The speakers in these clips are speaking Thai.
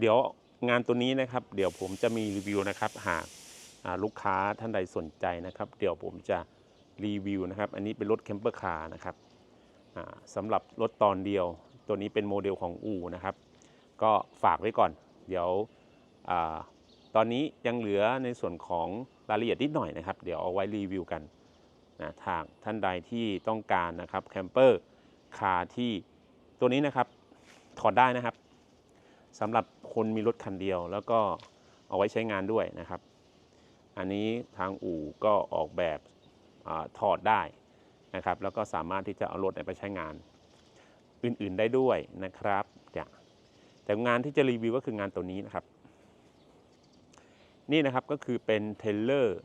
เดี๋ยวงานตัวนี้นะครับ เดี๋ยวผมจะมีรีวิวนะครับ หากลูกค้าท่านใดสนใจนะครับ เดี๋ยวผมจะรีวิวนะครับ อันนี้เป็นรถแคมเปอร์คาร์นะครับสำหรับรถตอนเดียว ตัวนี้เป็นโมเดลของอูนะครับ ก็ฝากไว้ก่อน เดี๋ยวอตอนนี้ยังเหลือในส่วนของรายละเอียดนิดหน่อยนะครับ เดี๋ยวเอาไว้รีวิวกันนะทางท่านใดที่ต้องการนะครับแคมเปอร์คาร์ที่ตัวนี้นะครับถอดได้นะครับ สำหรับคนมีรถคันเดียว แล้วก็เอาไว้ใช้งานด้วยนะครับ อันนี้ทางอู่ก็ออกแบบอถอดได้นะครับ แล้วก็สามารถที่จะเอารถไปใช้งาน อื่นๆได้ด้วยนะครับแต่งานที่จะรีวิวก็คืองานตัวนี้นะครับ นี่นะครับก็คือเป็นเทเลอร์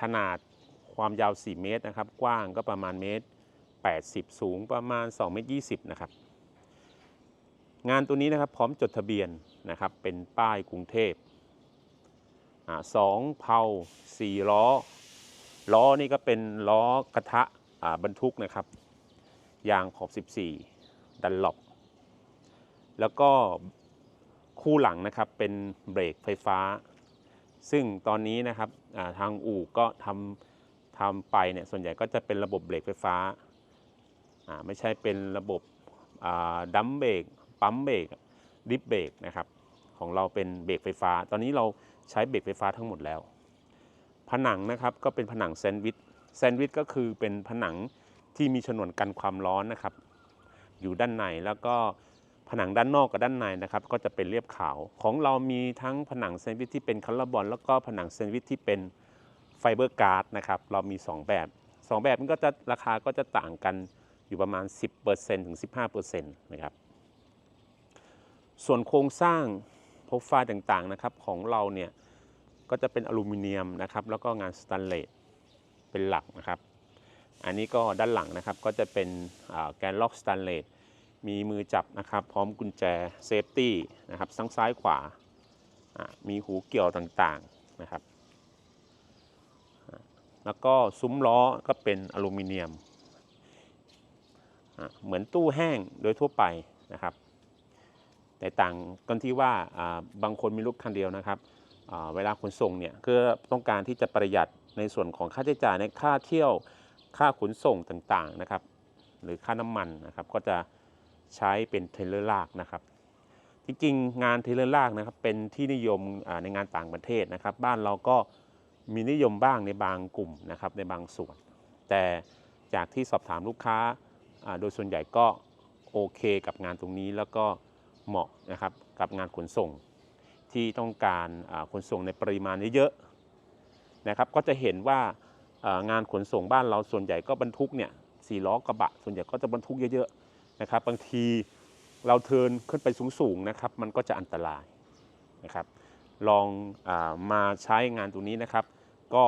ขนาดความยาว 4 เมตรนะครับ กว้างก็ประมาณเมตร 80 สูงประมาณ 2 เมตร 20 นะครับ งานตัวนี้นะครับพร้อมจดทะเบียนนะครับเป็นป้ายกรุงเทพอสองเพาสี่ล้อ ล้อนี่ก็เป็นล้อกระทะบรรทุกนะครับ ยางขอบ 14 ดันหลบแล้วก็คู่หลังนะครับเป็นเบรกไฟฟ้า ซึ่งตอนนี้นะครับทางอู่ก็ทำทำไปเนี่ยส่วนใหญ่ก็จะเป็นระบบเบรกไฟฟ้า ไม่ใช่เป็นระบบดัมเบรก ปั๊มเบรกดิฟเบรกนะครับของเราเป็นเบรกไฟฟ้า ตอนนี้เราใช้เบรกไฟฟ้าทั้งหมดแล้ว ผนังนะครับก็เป็นผนังแซนด์วิชแซนด์วิชก็คือเป็นผนังที่มีฉนวนกันความร้อนนะครับ อยู่ด้านในแล้วก็ผนังด้านนอกกับด้านในนะครับ ก็จะเป็นเรียบขาว ของเรามีทั้งผนังแซนด์วิชที่เป็นคัลลาบอนแล้วก็ผนังแซนด์วิชที่เป็นไฟเบอร์การ์ดนะครับ เรามี 2 แบบ 2 แบบมันก็จะราคาก็จะต่างกันอยู่ประมาณ 10%ถึง 15%นะครับ ส่วนโครงสร้างโปรไฟล์ต่างๆนะครับของเราเนี่ยก็จะเป็นอลูมิเนียมนะครับแล้วก็งานสแตนเลสเป็นหลักนะครับ อันนี้ก็ด้านหลังนะครับก็จะเป็นแกนล็อกสแตนเลสมีมือจับนะครับพร้อมกุญแจเซฟตี้นะครับทั้งซ้ายขวา มีหูเกี่ยวต่างๆนะครับ แล้วก็ซุ้มล้อก็เป็นอลูมิเนียม เหมือนตู้แห้งโดยทั่วไปนะครับ แต่ต่างกันที่ว่าบางคนมีรถคันเดียวนะครับเวลาขนส่งเนี่ยก็ต้องการที่จะประหยัดในส่วนของค่าใช้จ่ายในค่าเที่ยวค่าขนส่งต่างๆนะครับ หรือค่าน้ำมันนะครับ ก็จะใช้เป็นเทรลเลอร์ลากนะครับจริงๆงานเทรลเลอร์ลากนะครับเป็นที่นิยมในงานต่างประเทศนะครับ บ้านเราก็มีนิยมบ้างในบางกลุ่มนะครับในบางส่วน แต่จากที่สอบถามลูกค้าโดยส่วนใหญ่ก็โอเคกับงานตรงนี้แล้วก็ เหมาะนะครับกับงานขนส่งที่ต้องการขนส่งในปริมาณเยอะๆนะครับ ก็จะเห็นว่างานขนส่งบ้านเราส่วนใหญ่ก็บรรทุกเนี่ยสี่ล้อกระบะ ส่วนใหญ่ก็จะบรรทุกเยอะๆนะครับ บางทีเราเทินขึ้นไปสูงๆนะครับ มันก็จะอันตรายนะครับ ลองอมาใช้งานตรงนี้นะครับ ก็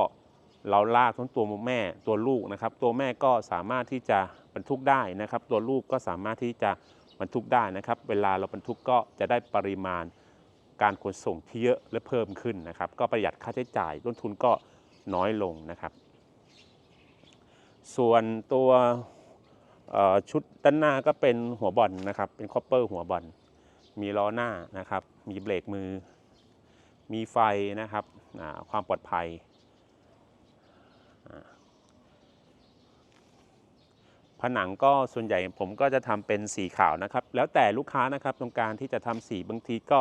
เราลากทั้งตัวแม่ตัวลูกนะครับ ตัวแม่ก็สามารถที่จะบรรทุกได้นะครับ ตัวลูกก็สามารถที่จะ บรรทุกได้นะครับ เวลาเราบรรทุกก็จะได้ปริมาณการขนส่งที่เยอะและเพิ่มขึ้นนะครับ ก็ประหยัดค่าใช้จ่ายต้นทุนก็น้อยลงนะครับ ส่วนตัวชุดด้านหน้าก็เป็นหัวบอลนะครับ เป็นคอปเปอร์หัวบอล มีล้อหน้านะครับ มีเบรกมือ มีไฟนะครับความปลอดภัยอ่า ผนังก็ส่วนใหญ่ผมก็จะทำเป็นสีขาวนะครับ แล้วแต่ลูกค้านะครับต้องการที่จะทำสีบางทีก็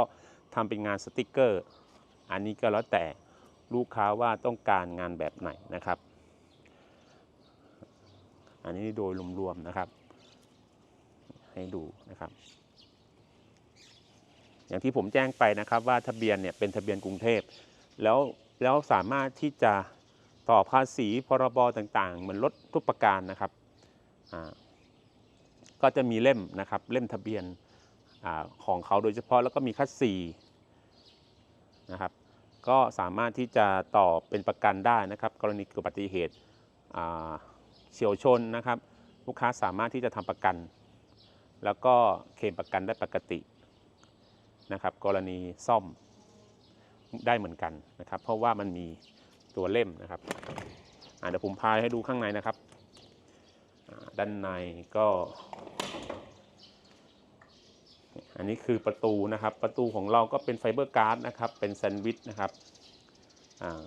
ทำเป็นงานสติกเกอร์ อันนี้ก็แล้วแต่ลูกค้าว่าต้องการงานแบบไหนนะครับ อันนี้โดยรวมๆนะครับ ให้ดูนะครับ อย่างที่ผมแจ้งไปนะครับว่าทะเบียนเนี่ยเป็นทะเบียนกรุงเทพแล้วแล้วสามารถที่จะต่อภาษีพรบต่างๆ เหมือนรถทุกประการนะครับ ก็จะมีเล่มนะครับเล่มทะเบียนอของเขาโดยเฉพาะแล้วก็มีคัสซีนะครับก็สามารถที่จะต่อเป็นประกันได้นะครับ กรณีเกิดอุบัติเหตุเฉียวชนนะครับ ลูกค้าสามารถที่จะทำประกัน แล้วก็เคลมประกันได้ปกตินะครับ กรณีซ่อมได้เหมือนกันนะครับ เพราะว่ามันมีตัวเล่มนะครับเดี๋ยวผมพาให้ดูข้างในนะครับ ด้านในก็ อันนี้คือประตูนะครับ ประตูของเราก็เป็นไฟเบอร์การ์ดนะครับ เป็นแซนด์วิชนะครับอ่า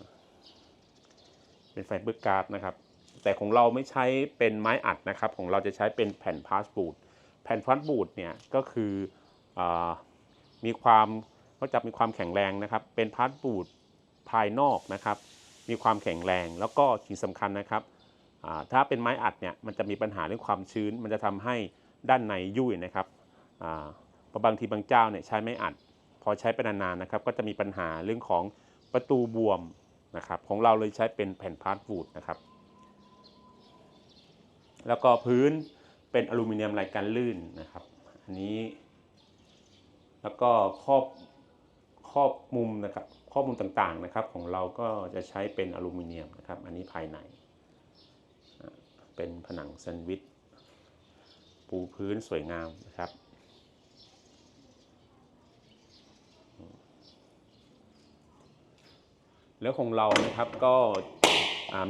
เป็นไฟเบอร์การ์ดนะครับ แต่ของเราไม่ใช้เป็นไม้อัดนะครับ ของเราจะใช้เป็นแผ่นพาสบูดแผ่นพาสบูดเนี่ยก็คืออมีความเขาจะมีความแข็งแรงนะครับ เป็นพาสบูดภายนอกนะครับ มีความแข็งแรงแล้วก็สิ่งสำคัญนะครับ ถ้าเป็นไม้อัดเนี่ยมันจะมีปัญหาเรื่องความชื้น มันจะทำให้ด้านในยุ่ยนะครับเพราะบางทีบางเจ้าเนี่ยใช้ไม้อัด พอใช้ไปนานๆนะครับ ก็จะมีปัญหาเรื่องของประตูบวมนะครับ ของเราเลยใช้เป็นแผ่นพาสบูดนะครับ แล้วก็พื้นเป็นอลูมิเนียมลายการลื่นนะครับ อันนี้ แล้วก็ครอบครอบมุมนะครับครอบมุมต่างๆนะครับ ของเราก็จะใช้เป็นอลูมิเนียมนะครับ อันนี้ภายใน เป็นผนังแซนด์วิชปูพื้นสวยงามนะครับ แล้วของเรานะครับก็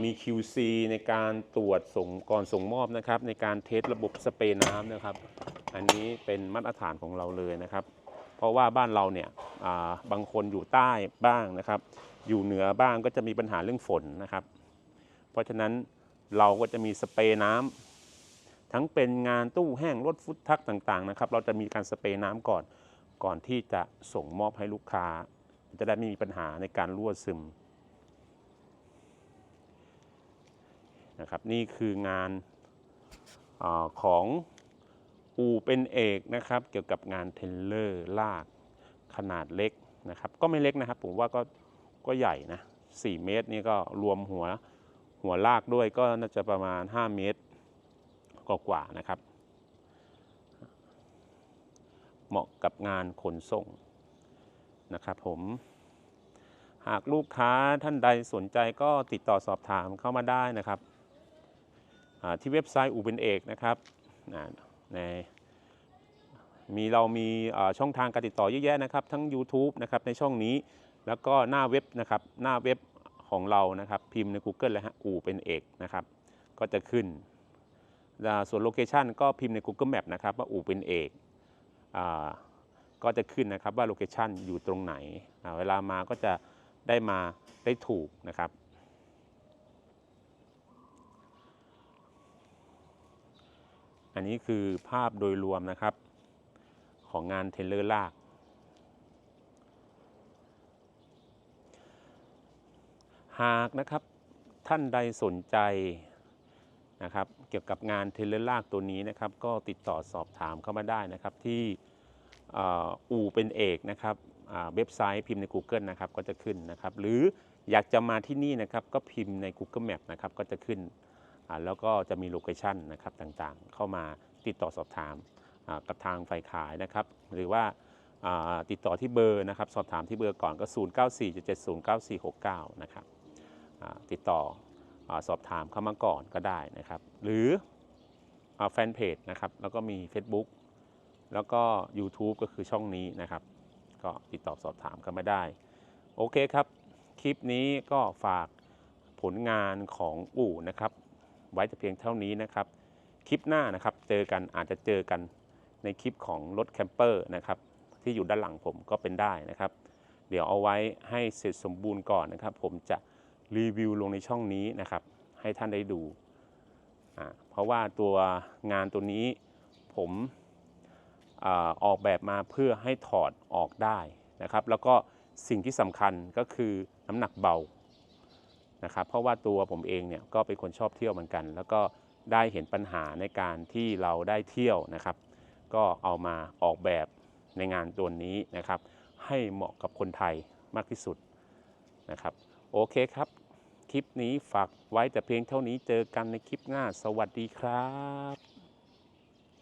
มี QC ในการตรวจส่งก่อนส่งมอบนะครับ ในการเทสระบบสเปรย์น้ำนะครับ อันนี้เป็นมาตรฐานของเราเลยนะครับ เพราะว่าบ้านเราเนี่ยาบางคนอยู่ใต้บ้างนะครับ อยู่เหนือบ้างก็จะมีปัญหาเรื่องฝนนะครับ เพราะฉะนั้น เราก็จะมีสเปรย์น้ำทั้งเป็นงานตู้แห้งรถฟุตทักต่างๆนะครับ เราจะมีการสเปรย์น้ำก่อนก่อนที่จะส่งมอบให้ลูกค้า จะได้ไม่มีปัญหาในการรั่วซึมนะครับนี่คืองานอของอูเป็นเอกนะครับ เกี่ยวกับงานเทรลเลอร์ลากขนาดเล็กนะครับ ก็ไม่เล็กนะครับ ผมว่าก็ก็ใหญ่นะ 4 เมตรนี่ก็รวมหัว หัวลากด้วยก็น่าจะประมาณ 5 เมตรกว่าๆนะครับ เหมาะกับงานขนส่งนะครับผม หากลูกค้าท่านใดสนใจก็ติดต่อสอบถามเข้ามาได้นะครับ ที่เว็บไซต์อูเป็นเอกนะครับในมีเรามีช่องทางการติดต่อเยอะแยะนะครับ ทั้ง YouTube นะครับในช่องนี้แล้วก็หน้าเว็บนะครับหน้าเว็บ ของเรานะครับ พิมพ์ใน Google เลยฮะอู่เป็นเอกนะครับ ก็จะขึ้น ส่วนโลเคชันก็พิมพ์ใน Google Map นะครับ ว่าอู่เป็นเอกอก็จะขึ้นนะครับว่าโลเคชันอยู่ตรงไหน เวลามาก็จะได้มาได้ถูกนะครับ อันนี้คือภาพโดยรวมนะครับของงานเทเลอร์ลาก หากนะครับท่านใดสนใจนะครับเกี่ยวกับงานเทเลลากตัวนี้นะครับ ก็ติดต่อสอบถามเข้ามาได้นะครับที่อ,อู่เป็นเอกนะครับเว็บไซต์พิมพ์ใน Google นะครับก็จะขึ้นนะครับ หรืออยากจะมาที่นี่นะครับก็พิมพ์ใน Google Map นะครับก็จะขึ้น แล้วก็จะมีโลเคชันนะครับต่างๆ เข้ามาติดต่อสอบถามกับทางฝ่ายขายนะครับ หรือว่าติดต่อที่เบอร์นะครับ สอบถามที่เบอร์ก่อนก็ 0 9 4 7 7 0 9 4 6 9 นะครับ ติดต่ออสอบถามเข้ามาก่อนก็ได้นะครับ หรืออาแฟนเพจนะครับ แล้วก็มี Facebook แล้วก็ YouTube ก็คือช่องนี้นะครับ ก็ติดต่อสอบถามกันมาได้ โอเคครับ คลิปนี้ก็ฝากผลงานของอู่นะครับ ไว้แต่เพียงเท่านี้นะครับ คลิปหน้านะครับเจอกันอาจจะเจอกันในคลิปของรถแคมเปอร์นะครับ ที่อยู่ด้านหลังผมก็เป็นได้นะครับ เดี๋ยวเอาไว้ให้เสร็จสมบูรณ์ก่อนนะครับ ผมจะ รีวิวลงในช่องนี้นะครับ ให้ท่านได้ดู เพราะว่าตัวงานตัวนี้ผมอออกแบบมาเพื่อให้ถอดออกได้นะครับ แล้วก็สิ่งที่สำคัญก็คือน้ำหนักเบานะครับ เพราะว่าตัวผมเองเนี่ยก็เป็นคนชอบเที่ยวเหมือนกัน แล้วก็ได้เห็นปัญหาในการที่เราได้เที่ยวนะครับ ก็เอามาออกแบบในงานตัวนี้นะครับ ให้เหมาะกับคนไทยมากที่สุดนะครับ โอเคครับ คลิปนี้ฝากไว้แต่เพียงเท่านี้เจอกันในคลิปหน้า สวัสดีครับ